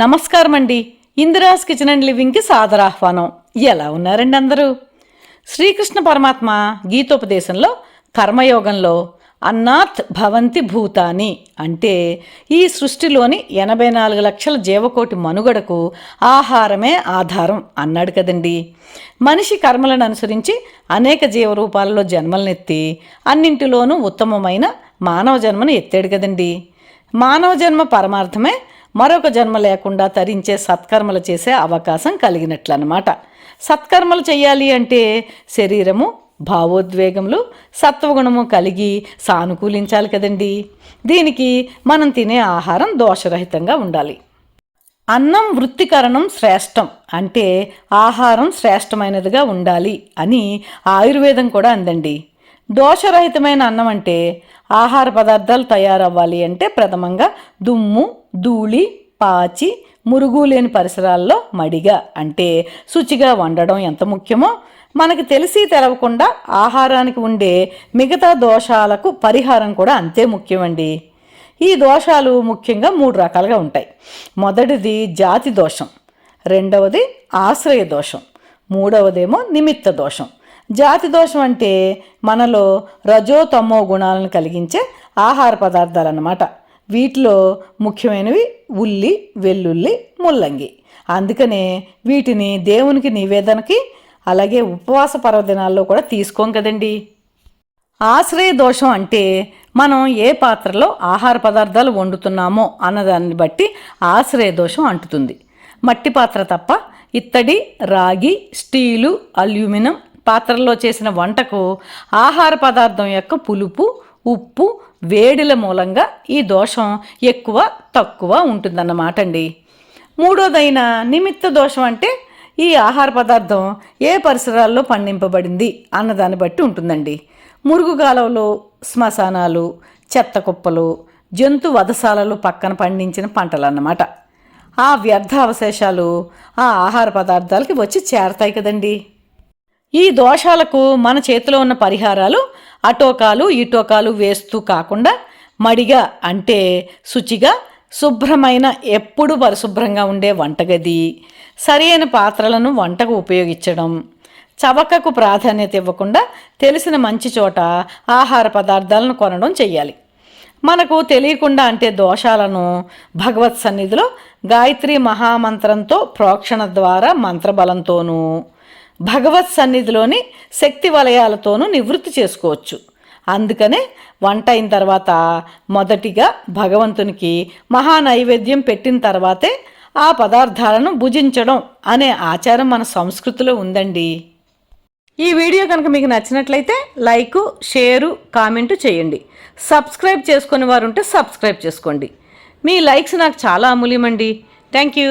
నమస్కారం అండి Indira's kitchen and లివింగ్కి సాదరాహ్వానం ఎలా ఉన్నారండి అందరూ? శ్రీకృష్ణ పరమాత్మ గీతోపదేశంలో కర్మయోగంలో అన్నాత్ భవంతి భూతాని అంటే ఈ సృష్టిలోని ఎనభై నాలుగు లక్షల జీవకోటి మనుగడకు ఆహారమే ఆధారం అన్నాడు కదండి. మనిషి కర్మలను అనుసరించి అనేక జీవరూపాలలో జన్మలనెత్తి అన్నింటిలోనూ ఉత్తమమైన మానవ జన్మను ఎత్తాడు కదండి. మానవ జన్మ పరమార్థమే మరొక జన్మ లేకుండా తరించే సత్కర్మలు చేసే అవకాశం కలిగినట్లన్నమాట. సత్కర్మలు చేయాలి అంటే శరీరము భావోద్వేగములు సత్వగుణము కలిగి సానుకూలించాలి కదండి. దీనికి మనం తినే ఆహారం దోషరహితంగా ఉండాలి. అన్నం వృత్తికరణం శ్రేష్టం అంటే ఆహారం శ్రేష్టమైనదిగా ఉండాలి అని ఆయుర్వేదం కూడా అందండి. దోషరహితమైన అన్నం అంటే ఆహార పదార్థాలు తయారవ్వాలి అంటే ప్రథమంగా దుమ్ము ధూళి పాచి మురుగు లేని పరిసరాల్లో మడిగా. అంటే శుచిగా వండడం ఎంత ముఖ్యమో మనకి తెలిసి తెలవకుండా ఆహారానికి ఉండే మిగతా దోషాలకు పరిహారం కూడా అంతే ముఖ్యమండి. ఈ దోషాలు ముఖ్యంగా మూడు రకాలుగా ఉంటాయి. మొదటిది జాతి దోషం రెండవది ఆశ్రయ దోషం మూడవదేమో నిమిత్త దోషం. జాతి దోషం అంటే మనలో రజో తమో గుణాలను కలిగించే ఆహార పదార్థాలు అన్నమాట వీటిలో ముఖ్యమైనవి ఉల్లి వెల్లుల్లి ముల్లంగి. అందుకనే వీటిని దేవునికి నివేదనకి అలాగే ఉపవాస పర్వదినాల్లో కూడా తీసుకోం కదండి. ఆశ్రయ దోషం అంటే మనం ఏ పాత్రలో ఆహార పదార్థాలు వండుతున్నామో అన్నదాన్ని బట్టి ఆశ్రయ దోషం అంటుతుంది. మట్టి పాత్ర తప్ప ఇత్తడి రాగి స్టీలు అల్యూమినియం పాత్రల్లో చేసిన వంటకు ఆహార పదార్థం యొక్క పులుపు ఉప్పు వేడిల మూలంగా ఈ దోషం ఎక్కువ తక్కువ ఉంటుందన్నమాట అండి మూడోదైన నిమిత్త దోషం అంటే ఈ ఆహార పదార్థం ఏ పరిసరాల్లో పండింపబడింది అన్నదాన్ని బట్టి ఉంటుందండి. మురుగుగాలవలు శ్మశానాలు చెత్త కుప్పలు జంతు వధశాలలు పక్కన పండించిన పంటలు అన్నమాట ఆ వ్యర్థ అవశేషాలు ఆ ఆహార పదార్థాలకి వచ్చి చేరతాయి కదండి. ఈ దోషాలకు మన చేతిలో ఉన్న పరిహారాలు అటోకాలు ఇటోకాలు వేస్తూ కాకుండా మడిగా అంటే శుచిగా శుభ్రమైన ఎప్పుడు పరిశుభ్రంగా ఉండే వంటగది సరైన పాత్రలను వంటకు ఉపయోగించడం చవకకు ప్రాధాన్యత ఇవ్వకుండా తెలిసిన మంచి చోట ఆహార పదార్థాలను కొనడం చేయాలి మనకు తెలియకుండా అంటే దోషాలను భగవత్ సన్నిధిలో గాయత్రి మహామంత్రంతో ప్రోక్షణ ద్వారా మంత్రబలంతోనూ భగవత్ సన్నిధిలోని శక్తి వలయాలతోనూ నివృత్తి చేసుకోవచ్చు. అందుకనే వంట అయిన తర్వాత మొదటిగా భగవంతునికి మహా నైవేద్యం పెట్టిన తర్వాతే ఆ పదార్థాలను భుజించడం అనే ఆచారం మన సంస్కృతిలో ఉందండి. ఈ వీడియో కనుక మీకు నచ్చినట్లయితే లైకు షేరు కామెంటు చేయండి. సబ్స్క్రైబ్ చేసుకుని వారు ఉంటే సబ్స్క్రైబ్ చేసుకోండి. మీ లైక్స్ నాకు చాలా అమూల్యమండి. Thank you.